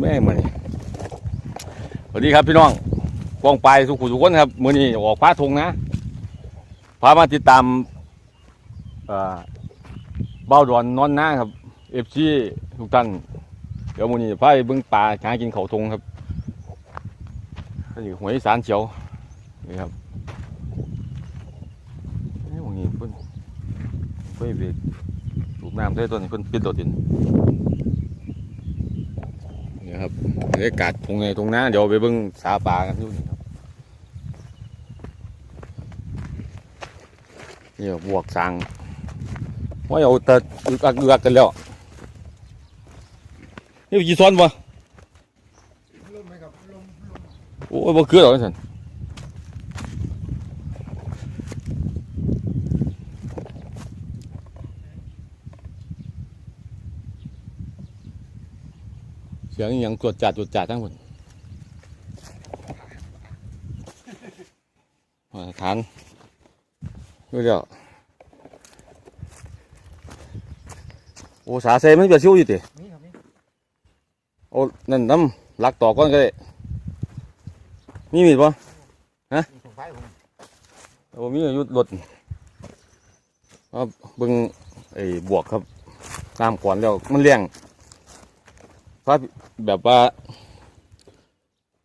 แม่มานี่สวัสดีครับพี่น้องกองไปสุขุมสุขคนครับมือนี้ออกพาทงนะพามาติดตามเบ้าดอนนอนหน้าครับเอฟซีทุกท่านเดี๋ยวมือนี้พาไปเบิ่งปลาหากินเขาทงครับนี่หวยสารเฉียวนี่ครับนี่มื้อนี้เพิ่นเพิ่นไปสูบน้ำใส่ตัวนี้เพิ่นปิดตัวดิน นี่ครับบรรยากาศตรงไหนตรงนั้นเดี๋ยวไปเบิ้งสาปลากันอยู่นี่ครับนี่บวกสังว่าเอาแต่อึกอักอึกอักกันแล้วนี่ยี่ซ้อนปะโอ้ยบ่คือหรอกสัน เสียงอย่างตรวจจัดตรวจจัดทั้งหมดมาฐานดูเดี๋ยวโอ้สาเซมันจะชิวอยู่ติโอ้นั่นน้ำลักต่อก้อนก็ได้มีมีดปะมีถุงไฟผมโอ้มีอายุรถครับบิ่งไอ้บวกครับตามก่อนแล้วมันเลี้ยง พาแบบว่า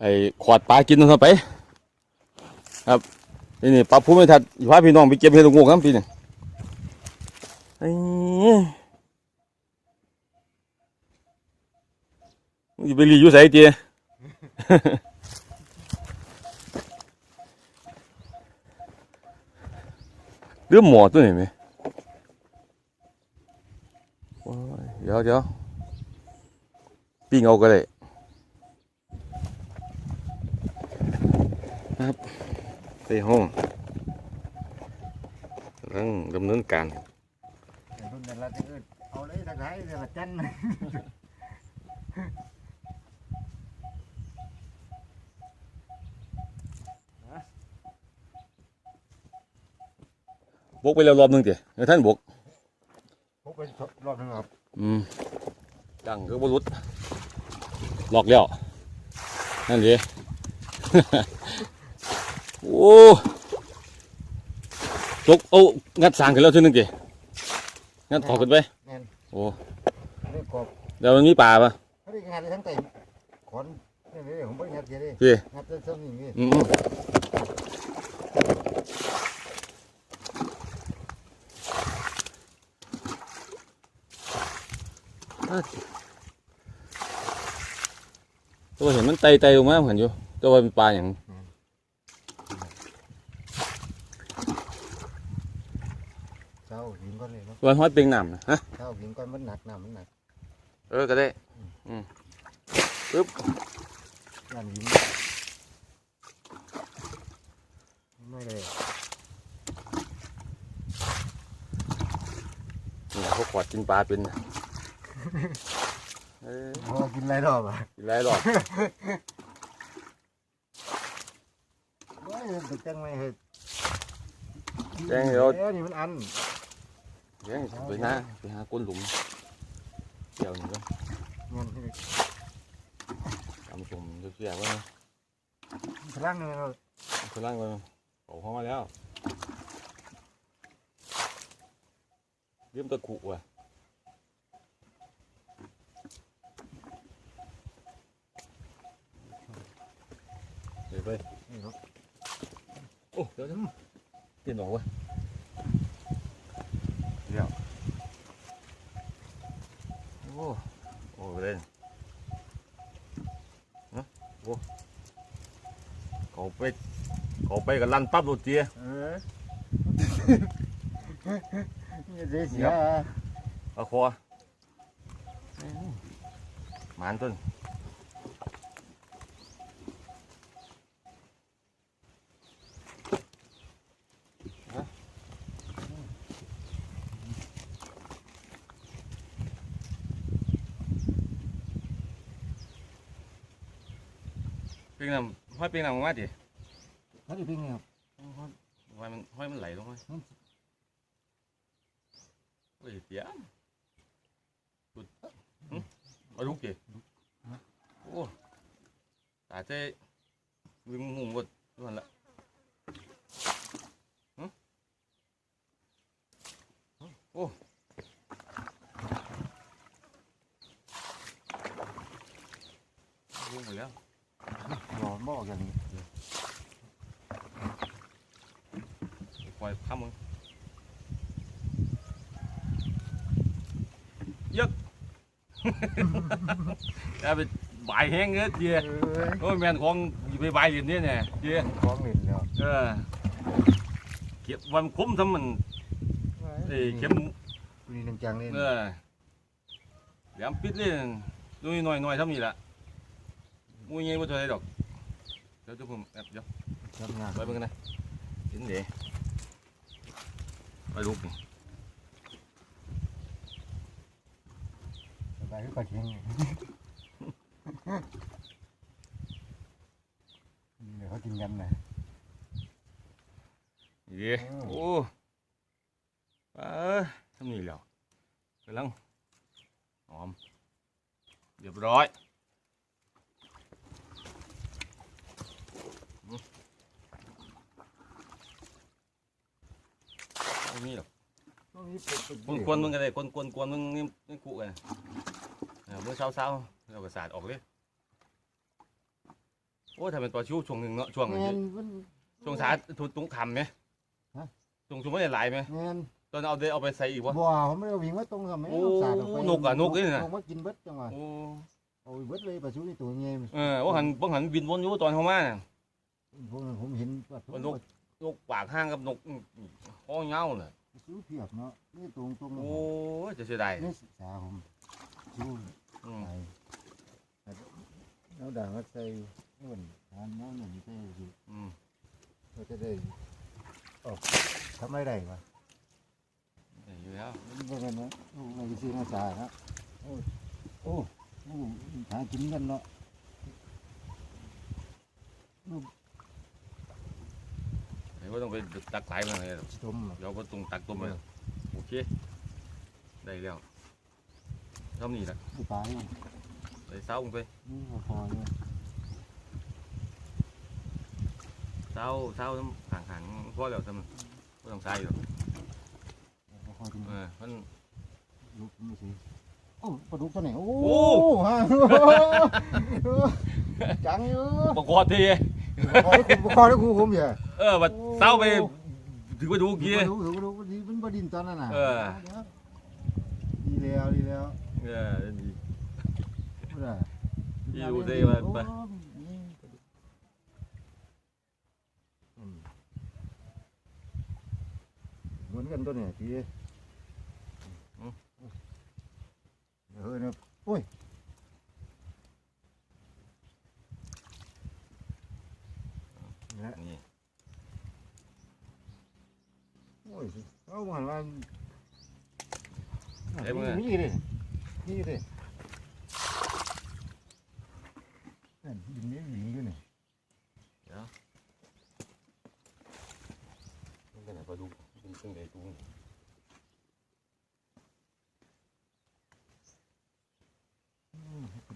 ไอ้ขอดปลากินนั่นเข้าไป ครับนี่นี่ปลาพูไม่ทัดอยู่พาพี่น้องไปเก็บเห็ดลูกงูครับพี่นี่ไอ้ไปรีอยู่ไสเจียเรื่องหมอตัวนี้ไหมเดี๋ยวเดี๋ยว ปิ้งเอาก็ได้ครับไปห้องกำลังดำเนินการแต่รุ่นแต่ละที่อื่นเอาเลยตะไคร้แต่ละจันบกไปแล้วรอบหนึงเดี๋ยวท่านบกพกไปรอบนึงครับ อืมดังคือบรุษห ลอกแล้วนั่นดิโอ้ตกเอางัดสร้างกันแล้วทีนึงดิงัดถอดกันไปแน่นโอ้เรื่องกบเดี๋ยวมันมีป่าปะเขาได้งานได้ทั้งแต่ขอนนี่เลยผมไม่งัดเยอะเลยพี่งัดจนซ้ำนี่นี่อืม ตัวเห็นมันไตไตลงมาเหมือนอยู่ตัวาเป็นปลาอย่างเช้าหินก้อนเลยเนาะตัวห้อยเปียงน้ำนะฮะเช้าหินก้อนมันหนักน้ำมันหนักเออก็ได้อืมปึ๊บน้ำหินไม่เลยนี่พวกขวดกินปลาเป็นนะ เออพอกินไรรอบอะกินไรหรอกโอ้ยไปจังไม่เห็ดแจ้งเดี๋ยวเดี๋ยวนี่มันอันเดี๋ยวไปหน้าไปหาก้นหลุมเดี๋ยวนี้ก็เงินทำผมเสียๆว่าพลังเลยเราคนล่างไปเขาเข้ามาแล้วเริ่มตะกุว่ะ เดี๋ยวไปนี่ครับโอ้เดี๋ยวเดี๋ยวเปลี่ยนหนอวะเดี๋ยวโอ้โอ้เล่นนะโอ้เขาไปเขาไปกับลันปั๊บรถเจียเออนี่เสียเสียเอาคอหมานต้น ปิ้งน้ำห้อยปิ้งน้ำออกมาดิเขาได้พิงครับห้อยมันห้อยมันไหลลงมาโอ้ยเสียสุดหึเอาลูกดิดใจวิ่งมุมกดนั่นละหึโอ้วิ่งไปแล้ว ร้อนบ่อย่างนี้ ปล่อยข้ามมึง ยึกจะไปบายแห้งเงี้ยเจียเอ้ยโอ้ยแมนของอยู่ไปบายเหรียญนี่เนี่ยเจียของเล่นแล้วเออเก็บวันคุ้มทำมันเอ้ยเข็มนี่นังจังเลยเออเดี๋ยวปิดเลยดูหน่อยหน่อยๆทำนี่ละมุ้ยเงี้ยบ่เท่าไรดอกเดี๋ยวจะผมแอบเดี๋ยว ทำงาน ไปเบิ่งกันนะเห็นเดี๋ยวไปลูกนี่ สบายก็เชียงเดี๋ยวเขากินกันนะเดี๋ยวโอ้เออทำนี่แล้วกำลังหอมเรียบร้อยอืมไม่มีหรอกต้องมีเป็ดเป็ดกวนกวนๆมึงก็ได้กวนกวนกวนๆมึงนี่นี่กูกัน เออเมื่อเช้าเช้าๆเราก็สาดออกเลยโอ้ถ้าเป็นปลาชิวช่วงหนึ่งเนาะช่วงแมนี้นมันช่วงสาดทุนตุ้งคำไหมฮะ ช่วงช่วงไม่ได้หลายไหมแมนตอนเอาได้เอาไปใส่อีกวะ บ่ผมไม่ได้วิ่งมาตรงกับแม่โอ้สาดออกไปนกอะนกนี่น่ะนกมากินเบิดจังหวะโอ้เอาไปเบิดเลยปลาชูนี่ตัวเงี้ยเออว่าหันว่าหันบินวนอยู่ตอนเขามาน่ะ พวกนั้นผมเห็นปลาชูนก นกปากห้างกับนกห้องเงาเลยปลาชูเพียบเนาะนี่ตรงตรงโอ้ยจะเสียดายนี่ศึกษาผมชู อืมไปแล้วด่างก็ใส่นู่นทานน้ำหนึ่งใส่อยู่อืมก็จะได้ออกทำไรได้ปะได้อยู่แล้วมันบ่เป็นนะโอ้ไม่ซื้อมาสานะโอ้โอ้โอ้หากินกันเนาะเดี๋ยวก็ต้องไปตักสายมันเลยต้มเดี๋ยวก็ต้องตักต้มไปโอเค ได้แล้วเท่านี้แหละผู้ตายนี่ใส่เสาลงไปก็พอเนี่ยเสาเสาน้ำห่างห่างๆพอแล้วทำมันก็ต้องใส่หรอกก็พอจริงเออมัน ลูกไม่สิโอ้ปลาดุกตัวไหนโอ้โอ้ ฮะจังอยู่ประกอบทีขอให้คุณขอให้คุณผมอย่าเออบัดเสาไปถือไปดูเกี้ปลาดุกปลาดุกดีมันบดินตอนนั้นน่ะเออ ดีแล้วดีแล้ว เออดีพูดอะอยู่ได้ว่าไปโอ้นี่ปลาดุกอืมเหมือ นกันตัวเนี่ยพี่เออเนี่ยโอ้ยเนี่ยนี่โอ้ยเอาหันมาเอ้ยมึงอะนี่ดินี่ดินั่นดินนี้หญิงด้วยนี่มันเป็นอะไรปลาดุกเป็นซึ่งใดตุ้ง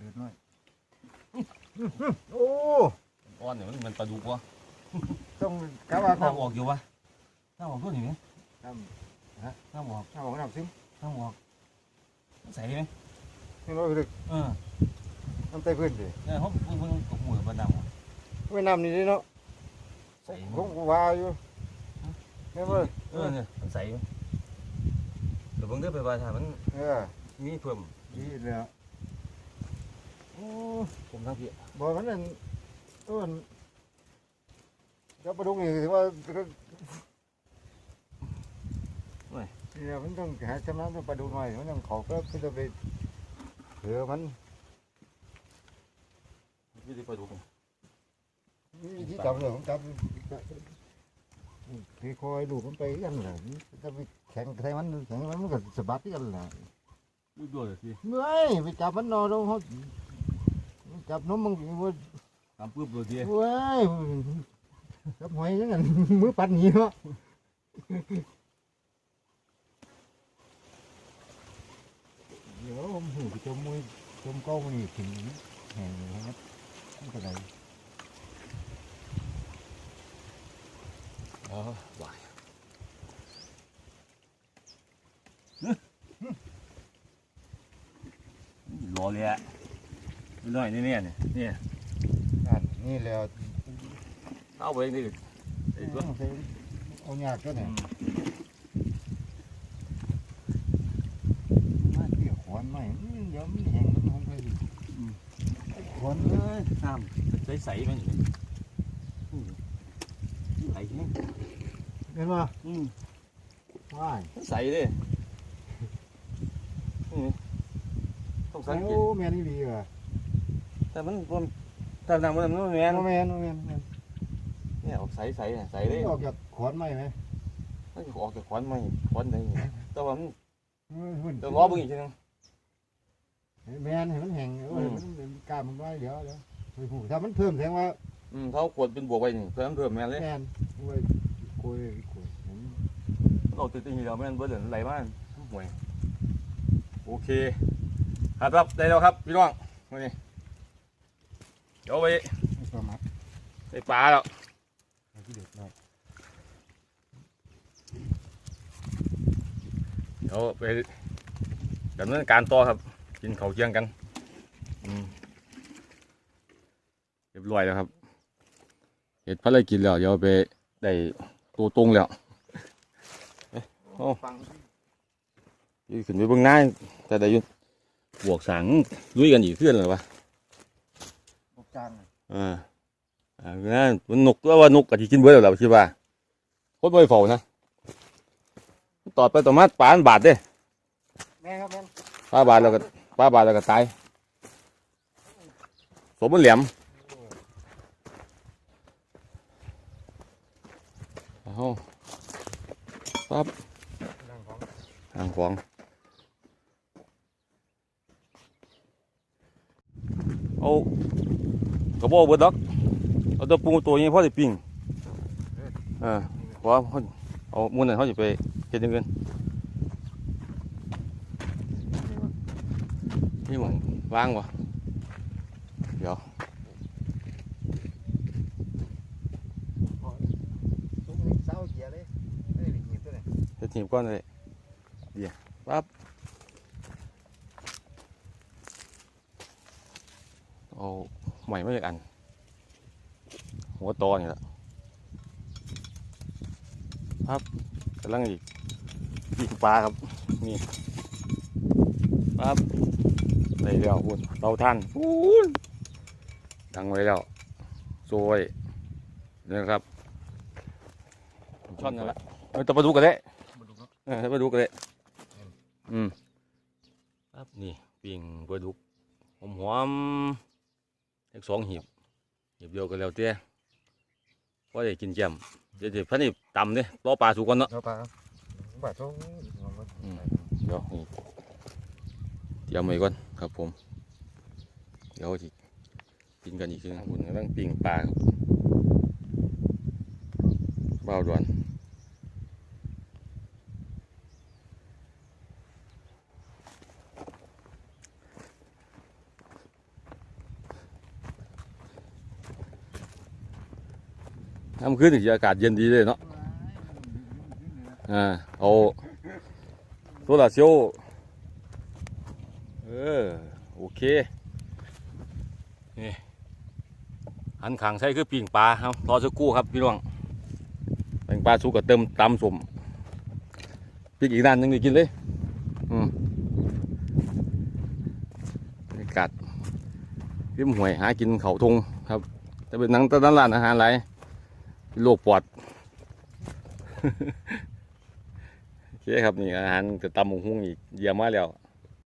เดือดน้อยโอ้อ้อนเนี่ยมันมันปลาดุกวะต้องกะว่าขน้าองออกอยู่วะน้าออกตัวนี้ไหมทำน้าออกเอาของน้ำซิมน้าออก ใส่ไหมนี่เราคือเออน้ำใต้พื้นดิเนี่ยเขาเพิ่งเพิ่งตกมือปลาดำอะไม่น้ำนี่ดิเนาะใส่ผมก็ว่าอยู่เนี่ยเว้ยเออเนี่ยมันใส่ไหมเดี๋ยวเพิ่งได้ไปว่าถ้ามันเออมีเพิ่มดีแล้วโอ้ผมทั้งพี่บอกมันนั่นต้นจะประดุกนี่ถือว่า เนี่ยมันต้องหาชำนาญต้องประดุกหน่อยมันต้องขอก็คือจะไปเถือมันมีแต่ปลาดุกวิธีจับเลยผมจับที่คอยดูมันไปกันแหละจะไปแข่งใส่มันแข่งมันมันก็สะบัดกันแหละดูด้วยเลยสิเมื่อยไปจับมันนอนลงเขาจับน้มมันว่าตามปื้บเลยสิเว้ยจับหอยยังไงมือปัดหนีเนาะ ก็จมมือจมก้มันอยู่ถึงแห่งนี้ครับไม่เป็นไรอ๋อวายรอเลยอะไม่ได้นี่เนี่ยเนี่ยนั่นนี่แล้วเอาไปนี่เอาหยาดก็เนี่ย อนเลยน้ำใสใสๆมันอยู่นี่อืมใสแห้งเห็นป่ะอืมว้ายใสเลยอืมต้องสังเกโอ้ตแม่นี่ดีว่ะแต่มันมันแต่น้ำมันมันแมนโอ้แม่นโอ้แม่นแม่นเนี่ยออกใสใสๆอะใสเลยออกจากขอนใหม่ไหมมันออกจากขวานไม่ขวานได้แต่ว่ามันเฮ้ยหุ่นต้องรอเบิ่งอีกทีนึง แม่นให้มันแห้งโอ้ยมันมันกล้ามมันไว้เดี๋ยวเดี๋ยวเฮ้ยหูถ้ามันเพิ่มแสดงว่าอืมเขาขวดเป็นบวกไว้นี่เพิ่มเพิ่มแมนเลยแม่นโอ้ยโอ้ยโอ้ยผมเราติดติดเราแมนเบิร์ดเหลือไหลมากห่วยโอเคครับครับได้แล้วครับพี่น้องมานี่เดี๋ยวไปไม่ประมาทใส่ปลาแล้วเอาที่เด็ดหน่อยเดี๋ยวไปดำเนินการต่อครับ กินข้าวเที่ยงกันอืมเรียบร้อยแล้วครับเห็ดพัดเลยกินแล้วเดี๋ยวไปได้ตัวตรงแล้วโอ้ฟังยืนขึ้นไปเบื้องหน้าแต่ได้อยุบวกสังลุยกันอีกเพื่อนเลยวะลูกจานน่ะอ่าอ่านั่นมันนกก็ว่านกกะที่กินเบื่อแล้วล่ะคิดว่าโคตรไม่เฝ้านะต่อไปต่อมาปลาอันบาดเด้แม่ครับแม่นปลาบาดแล้วก็ ปลาบาดแล้วก็ตายสมมันแหลมเอาปั๊บเรื่องของทางของเอากระบอกเบิดดอกเอาตัวปูตัวนี้พอได้ปิ้งออเพราะว่าเขาเอามูลนั่นเขาจะไปเฮ็ดอยังไงนี่หมอง วางวะเดี๋ยวเรียร์เลยไม่ได้หยิบตัวไหนเฮ็ดทีมก้อนเลยเดี๋ยวปั๊บเอาใหม่ไมาอีกอัน หัวตอนี่แหละครับกำลังอีกปีกปลาครับนี่ปั๊บ ได้แล้วคุณเตาท่านพูนดังไว้แล้วโซยนี่นะครับช่อนนั่นแหละเอาแตะปลาดุกกันเลยมาดูเนาะเออให้ปลาดุกกันเลยอืมครับนี่ปิ่งปลาดุกหอมหอมๆอีกสองหีบหีบเดียวกันแล้วเตี้ยพอได้กินแจ่มเดี๋ยวเดี๋ยวพันนี่ตำเนี่ยรอปลาสุกก่อนเนาะเอาปลาครับบาดท้องอืมเดี๋ยวนี่เตรี ยมไว้ก่อนครับผม เดี๋ยวสิกินกันอีกทีนึงคุณกำลังปิ่งปลาครับบ้าวดวนน้ำขึ้นถึงจะอากาศเย็นดีเลยเนาะ อ่า เอาโซลาร์เซลล์เออโอเคนี่หันขางใช้คือปิ่งปลาครับรอสักครู่ครับพี่น้องปิ่งปลาสุกกับเติมตำสมปิ่งอีกด้านนึงได้กินเลยอืมบรรยากาศริมหวยหากินเขาทงครับ แต่เป็นนังตะนันร้านอาหารไรโรคปอดโอเคครับนี่อาหารจะตำหมูหุ้งอีกเยี่ยมมากแล้ว